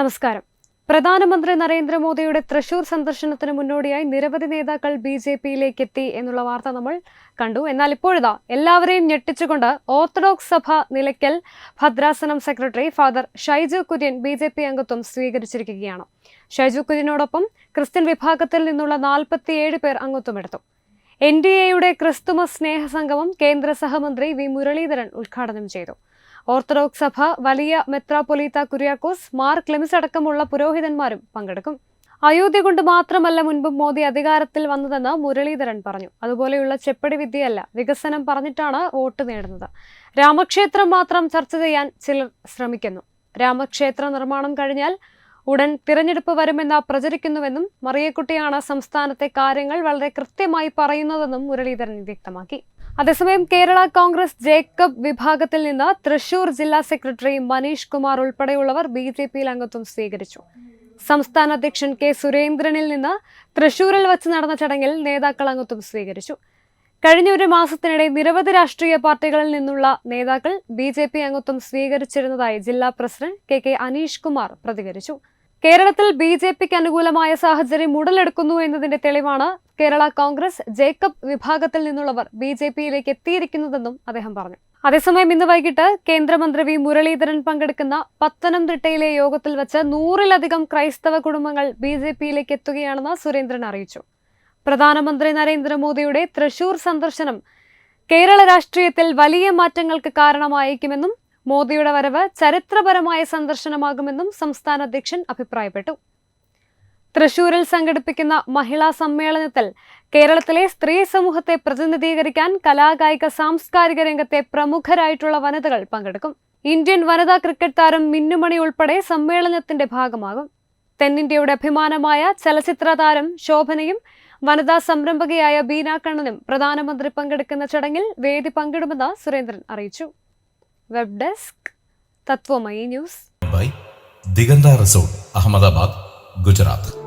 നമസ്കാരം. പ്രധാനമന്ത്രി നരേന്ദ്രമോദിയുടെ തൃശൂർ സന്ദർശനത്തിന് മുന്നോടിയായി നിരവധി നേതാക്കൾ ബി ജെ പിയിലേക്ക് എത്തി എന്നുള്ള വാർത്ത നമ്മൾ കണ്ടു. എന്നാൽ ഇപ്പോഴിതാ എല്ലാവരെയും ഞെട്ടിച്ചുകൊണ്ട് ഓർത്തഡോക്സ് സഭ Nilakkal ഭദ്രാസനം secretary father Shaiju Kurian B J P അംഗത്വം സ്വീകരിച്ചിരിക്കുകയാണ്. ഷൈജു കുര്യനോടൊപ്പം ക്രിസ്ത്യൻ വിഭാഗത്തിൽ നിന്നുള്ള നാൽപ്പത്തിയേഴ് പേർ അംഗത്വമെടുത്തു എൻ ഡി എയുടെ ക്രിസ്തുമസ് സ്നേഹ സംഗമം കേന്ദ്ര സഹമന്ത്രി വി മുരളീധരൻ ഉദ്ഘാടനം ചെയ്തു. ഓർത്തഡോക്സ് സഭ വലിയ മെത്രാപ്പൊലീത്ത കുര്യാക്കോസ് മാർ ക്ലെമിസ് അടക്കമുള്ള പുരോഹിതന്മാരും പങ്കെടുക്കും. അയോധ്യ കൊണ്ട് മാത്രമല്ല മുൻപും മോദി അധികാരത്തിൽ വന്നതെന്ന് മുരളീധരൻ പറഞ്ഞു. അതുപോലെയുള്ള ചെപ്പടി വിദ്യയല്ല വികസനം പറഞ്ഞിട്ടാണ് വോട്ട് നേടുന്നത്. രാമക്ഷേത്രം മാത്രം ചർച്ച ചെയ്യാൻ ചിലർ ശ്രമിക്കുന്നു. രാമക്ഷേത്ര നിർമ്മാണം കഴിഞ്ഞാൽ ഉടൻ തിരഞ്ഞെടുപ്പ് വരുമെന്ന് പ്രചരിക്കുന്നുവെന്നും മറിയക്കുട്ടിയാണ് സംസ്ഥാനത്തെ കാര്യങ്ങൾ വളരെ കൃത്യമായി പറയുന്നതെന്നും മുരളീധരൻ വ്യക്തമാക്കി. അതേസമയം കേരള കോൺഗ്രസ് ജേക്കബ് വിഭാഗത്തിൽ നിന്ന് തൃശൂർ ജില്ലാ സെക്രട്ടറി മനീഷ് കുമാർ ഉൾപ്പെടെയുള്ളവർ ബി ജെ പിയിൽ അംഗത്വം സ്വീകരിച്ചു. സംസ്ഥാന അധ്യക്ഷൻ കെ സുരേന്ദ്രനിൽ നിന്ന് തൃശൂരിൽ വച്ച് നടന്ന ചടങ്ങിൽ നേതാക്കൾ അംഗത്വം സ്വീകരിച്ചു. കഴിഞ്ഞ ഒരു മാസത്തിനിടെ നിരവധി രാഷ്ട്രീയ പാർട്ടികളിൽ നിന്നുള്ള നേതാക്കൾ ബി ജെ പി അംഗത്വം സ്വീകരിച്ചിരുന്നതായി ജില്ലാ president K K Aneesh Kumar പ്രതികരിച്ചു. കേരളത്തിൽ ബി ജെ പിക്ക് അനുകൂലമായ സാഹചര്യം ഉടലെടുക്കുന്നു എന്നതിന്റെ തെളിവാണ് കേരള കോൺഗ്രസ് ജേക്കബ് വിഭാഗത്തിൽ നിന്നുള്ളവർ ബി ജെ പിയിലേക്ക് എത്തിയിരിക്കുന്നതെന്നും അദ്ദേഹം പറഞ്ഞു. അതേസമയം ഇന്ന് വൈകിട്ട് കേന്ദ്രമന്ത്രി വി മുരളീധരൻ പങ്കെടുക്കുന്ന പത്തനംതിട്ടയിലെ യോഗത്തിൽ വച്ച് നൂറിലധികം ക്രൈസ്തവ കുടുംബങ്ങൾ ബി ജെ പിയിലേക്ക് എത്തുകയാണെന്ന് സുരേന്ദ്രൻ അറിയിച്ചു. പ്രധാനമന്ത്രി നരേന്ദ്രമോദിയുടെ തൃശൂർ സന്ദർശനം കേരള രാഷ്ട്രീയത്തിൽ വലിയ മാറ്റങ്ങൾക്ക് കാരണമായേക്കുമെന്നും മോദിയുടെ വരവ് ചരിത്രപരമായ സന്ദർശനമാകുമെന്നും സംസ്ഥാന അധ്യക്ഷൻ അഭിപ്രായപ്പെട്ടു. തൃശൂരിൽ സംഘടിപ്പിക്കുന്ന മഹിളാ സമ്മേളനത്തിൽ കേരളത്തിലെ സ്ത്രീ സമൂഹത്തെ പ്രതിനിധീകരിക്കാൻ കലാകായിക സാംസ്കാരിക രംഗത്തെ പ്രമുഖരായിട്ടുള്ള വനിതകൾ പങ്കെടുക്കും. ഇന്ത്യൻ വനിതാ ക്രിക്കറ്റ് താരം മിന്നുമണി ഉൾപ്പെടെ സമ്മേളനത്തിന്റെ ഭാഗമാകും. തെന്നിന്ത്യയുടെ അഭിമാനമായ ചലച്ചിത്ര താരം ശോഭനയും വനിതാ സംരംഭകയായ ബീന കണ്ണനും പ്രധാനമന്ത്രി പങ്കെടുക്കുന്ന ചടങ്ങിൽ വേദി പങ്കിടുമെന്ന് സുരേന്ദ്രൻ അറിയിച്ചു. Web desk Tathwamayi news. By Diganta resort Ahmedabad Gujarat.